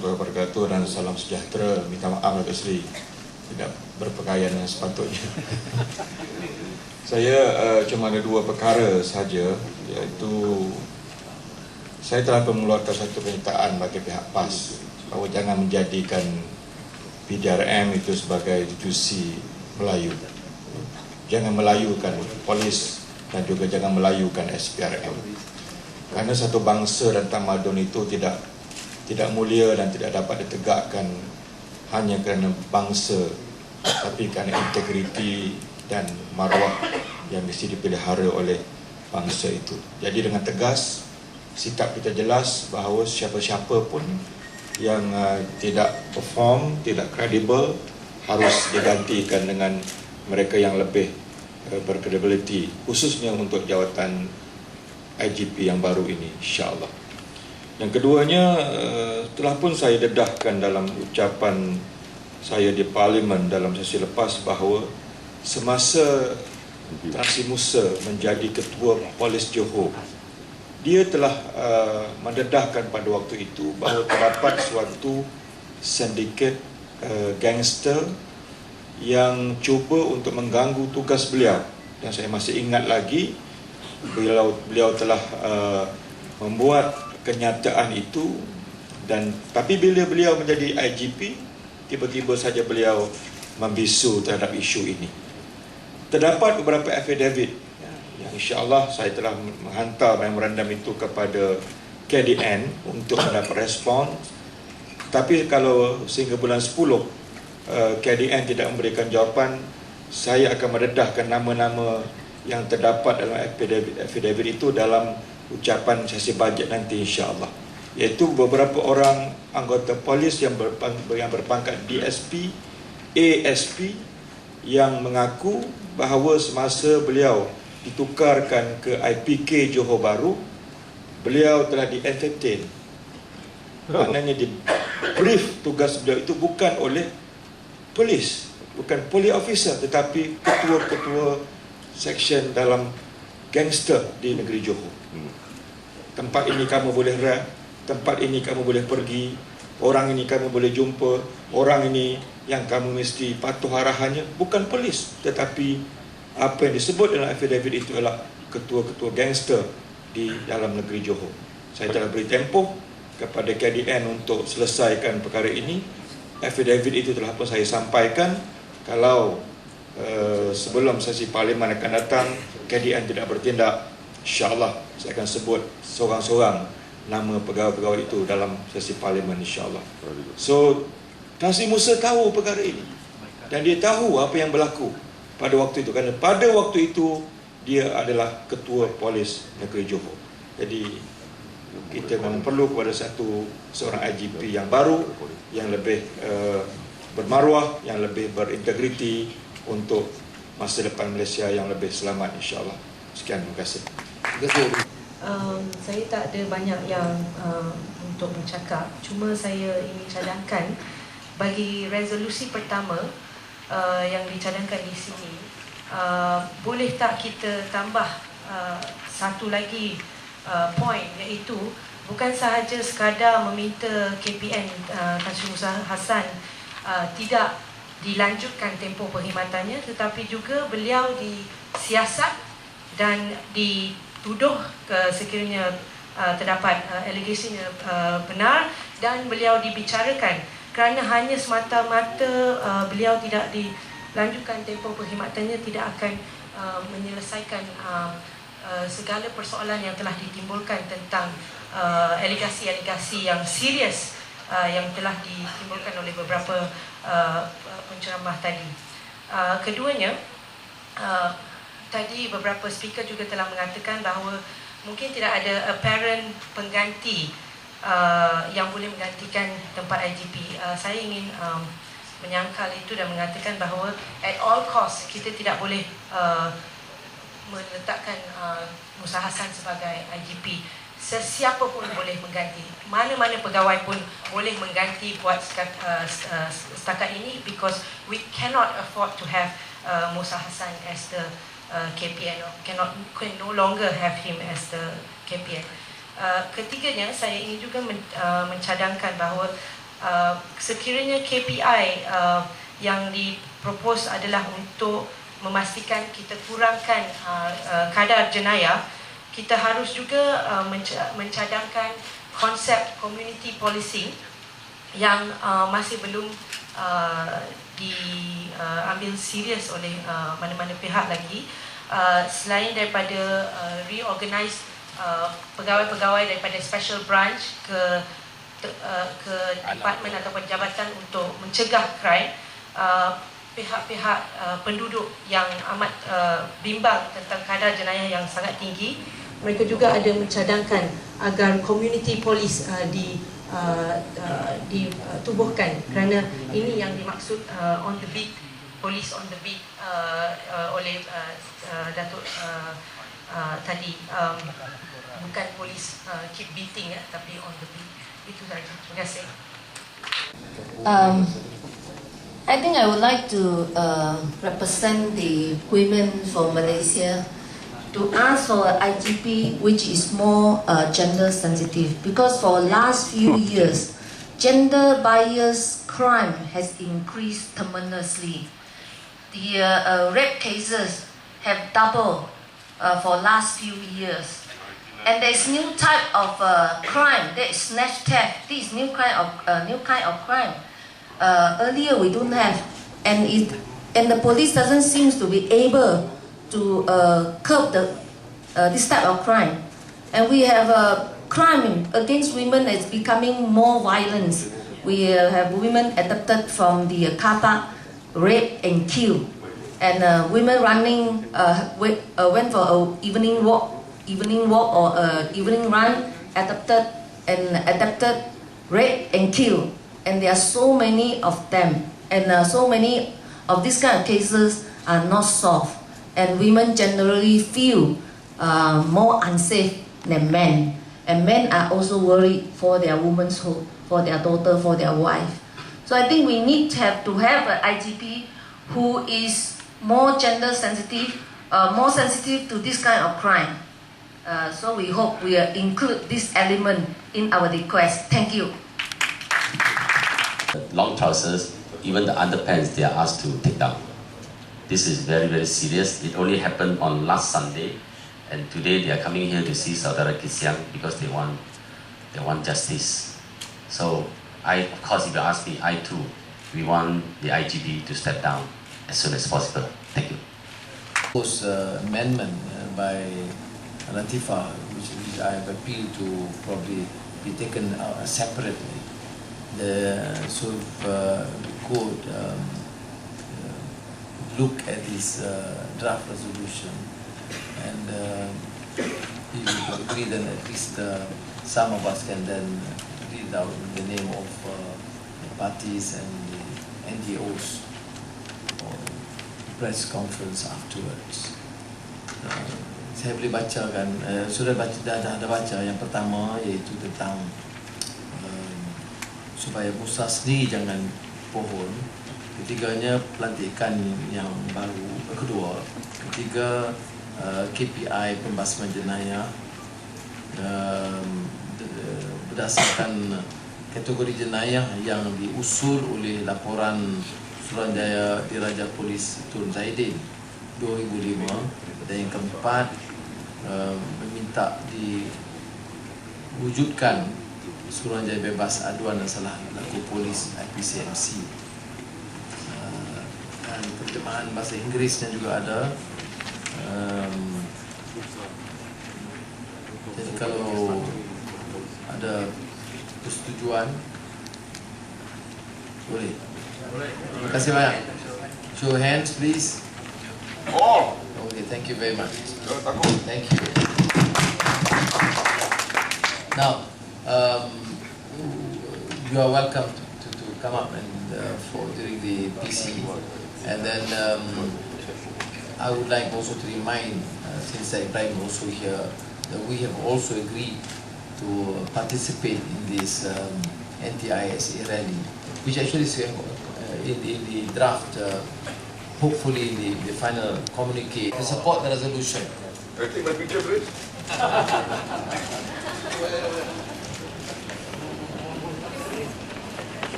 warahmatullahi wabarakatuh dan salam sejahtera. Minta maaf Datuk Seri tidak berpakaian yang sepatutnya. saya uh, cuma ada dua perkara saja iaitu saya telah mengeluarkan satu pernyataan bagi pihak PAS bahawa jangan menjadikan PDRM itu sebagai institusi Melayu. Jangan melayukan polis dan juga jangan melayukan SPRM. Kerana satu bangsa dan tamadun itu tidak tidak mulia dan tidak dapat ditegakkan hanya kerana bangsa tapi kerana integriti dan maruah yang mesti dipelihara oleh bangsa itu. Jadi dengan tegas sikap kita jelas bahawa siapa-siapa pun yang uh, tidak perform, tidak kredibel harus digantikan dengan mereka yang lebih uh, berkredibiliti khususnya untuk jawatan IGP yang baru ini insyaallah. Yang keduanya uh, telah pun saya dedahkan dalam ucapan saya di parlimen dalam sesi lepas bahawa semasa Tansi Musa menjadi ketua polis Johor dia telah uh, mendedahkan pada waktu itu bahawa terdapat suatu sindiket uh, gangster yang cuba untuk mengganggu tugas beliau. Dan saya masih ingat lagi beliau beliau telah uh, membuat kenyataan itu dan tapi bila beliau menjadi IGP tiba-tiba saja beliau membisu terhadap isu ini. Terdapat beberapa affidavit ya, yang insya-Allah saya telah menghantar memorandum itu kepada KDN untuk mendapat respon tapi kalau sehingga bulan 10 uh, KDN tidak memberikan jawapan saya akan mendedahkan nama-nama yang terdapat dalam affidavit, affidavit itu dalam ucapan sesi bajet nanti insya-Allah iaitu beberapa orang anggota polis yang berpang, yang berpangkat DSP ASP yang mengaku bahawa semasa beliau ditukarkan ke IPK Johor Bahru beliau telah di-entertain oh. maknanya di brief tugas beliau itu bukan oleh polis bukan police officer tetapi ketua-ketua section dalam gangster di negeri Johor. Tempat ini kamu boleh rap, tempat ini kamu boleh pergi, orang ini kamu boleh jumpa, orang ini yang kamu mesti patuh arahannya bukan polis tetapi apa yang disebut dalam affidavit itu adalah ketua-ketua gangster di dalam negeri Johor. Saya telah beri tempoh kepada KDN untuk selesaikan perkara ini. Affidavit itu telah pun saya sampaikan kalau Eh, sebelum sesi parlimen akan datang KDN tidak bertindak insyaallah saya akan sebut seorang-seorang nama pegawai-pegawai itu dalam sesi parlimen insyaallah so Tan Sri Musa tahu perkara ini dan dia tahu apa yang berlaku pada waktu itu kerana pada waktu itu dia adalah ketua polis negeri Johor jadi kita memang perlu kepada satu seorang IGP yang baru yang lebih uh, bermaruah yang lebih berintegriti untuk masa depan Malaysia yang lebih selamat insyaAllah. Sekian, terima kasih. Um, saya tak ada banyak yang uh, untuk bercakap. Cuma saya ingin cadangkan bagi resolusi pertama uh, yang dicadangkan di sini, uh, boleh tak kita tambah uh, satu lagi uh, point iaitu bukan sahaja sekadar meminta KPN uh, Tan Sri Musa Hassan uh, tidak dilanjutkan tempoh perkhidmatannya tetapi juga beliau disiasat dan dituduh ke sekiranya uh, terdapat uh, allegation uh, benar dan beliau dibicarakan kerana hanya semata-mata uh, beliau tidak dilanjutkan tempoh perkhidmatannya tidak akan uh, menyelesaikan uh, uh, segala persoalan yang telah ditimbulkan tentang uh, alegasi-alegasi yang serius uh, yang telah ditimbulkan oleh beberapa uh, penceramah tadi. Uh, keduanya, uh, tadi beberapa speaker juga telah mengatakan bahawa mungkin tidak ada apparent pengganti uh, yang boleh menggantikan tempat IGP. Uh, saya ingin um, menyangkal itu dan mengatakan bahawa at all cost kita tidak boleh uh, meletakkan uh, Musa sebagai IGP sesiapa pun boleh mengganti mana-mana pegawai pun boleh mengganti buat uh, uh, setakat ini because we cannot afford to have uh, Musa Hassan as the uh, KPN cannot can no longer have him as the KPN uh, ketiganya saya ingin juga men, uh, mencadangkan bahawa uh, sekiranya KPI uh, yang dipropos adalah untuk memastikan kita kurangkan uh, uh, kadar jenayah, kita harus juga uh, mencadangkan konsep community policing yang uh, masih belum uh, diambil uh, serius oleh uh, mana-mana pihak lagi. Uh, selain daripada uh, reorganize uh, pegawai-pegawai daripada special branch ke uh, ke department ataupun jabatan untuk mencegah crime uh, pihak-pihak uh, penduduk yang amat uh, bimbang tentang kadar jenayah yang sangat tinggi mereka juga ada mencadangkan agar community police uh, di uh, uh, ditubuhkan kerana ini yang dimaksud uh, on the beat police on the beat uh, uh, oleh uh, uh, Datuk uh, uh, tadi. Um, bukan polis uh, keep beating ya tapi on the beat. Itu saja. Terima kasih. Um, I think I would like to uh, represent the women from Malaysia to ask for IGP which is more uh, gender sensitive. Because for last few years gender bias crime has increased tremendously. The uh, uh, rape cases have doubled uh, for last few years. And there's new type of uh, crime, that is snatch theft. This is new kind of new kind of crime. Earlier we don't have, and it and the police doesn't seem to be able to curb the, this type of crime. And we have a crime against women is becoming more violent. We have women adopted from the car park, raped and kill. And uh, women running, uh, went, uh, went for an evening walk, evening walk or uh, evening run, adapted and adopted, raped and kill. And there are so many of them. And uh, so many of these kind of cases are not solved and women generally feel more unsafe than men. And men are also worried for their woman's home, for their daughter, for their wife. So I think we need to have to have an IGP who is more gender sensitive, uh, more sensitive to this kind of crime. Uh, so we hope we include this element in our request. Thank you. Long trousers, even the underpants, they are asked to take down. This is very, very serious. It only happened on last Sunday, and today they are coming here to see Saudara Kisiang because they want, they want justice. So, I, of course, if you ask me, I too, we want the IGB to step down as soon as possible. Thank you. Post uh, amendment uh, by Latifa, which, which I have appealed to probably be taken uh, separately. The sort of uh, court um, look at this uh, draft resolution and uh, you agree then at least uh, some of us can then read out the name of uh, the parties and the NGOs or press conference afterwards. Uh, saya boleh bacakan, uh, sudah baca, dah, dah, dah baca. Yang pertama iaitu tentang uh, supaya Musa sendiri jangan pohon. Ketiganya pelantikan yang baru kedua. Ketiga uh, KPI pembasman jenayah. Um, berdasarkan kategori jenayah yang diusul oleh laporan Suruhanjaya Diraja Polis Tun Zaidin 2005 dan yang keempat um, meminta diwujudkan Suruhanjaya Bebas Aduan dan Salah Laku Polis IPCMC dan terjemahan bahasa Inggerisnya juga ada. Um, jadi kalau ada persetujuan boleh. Terima kasih banyak. Show hands please. Oh. Okay, thank you very much. Thank you. Now, um, you are welcome to, to, to come up and uh, for during the PC. And then um, I would like also to remind, uh, since Ibrahim also here, that we have also agreed to participate in this um, anti-ISA rally, which actually is uh, in, in the draft, uh, hopefully in the, the final communique, to support the resolution. I take my picture, please.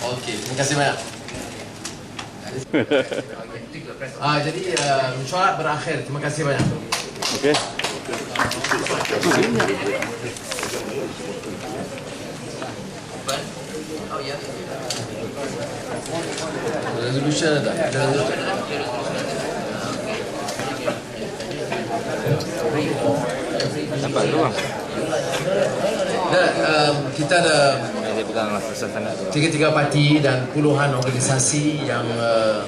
Okey, terima kasih banyak. Ah, jadi uh, mesyuarat berakhir. Terima kasih banyak. Okey. Resolution ada tak? Ada. Nampak tu bang. Dan, um, kita ada lah tiga-tiga parti dan puluhan organisasi yang uh,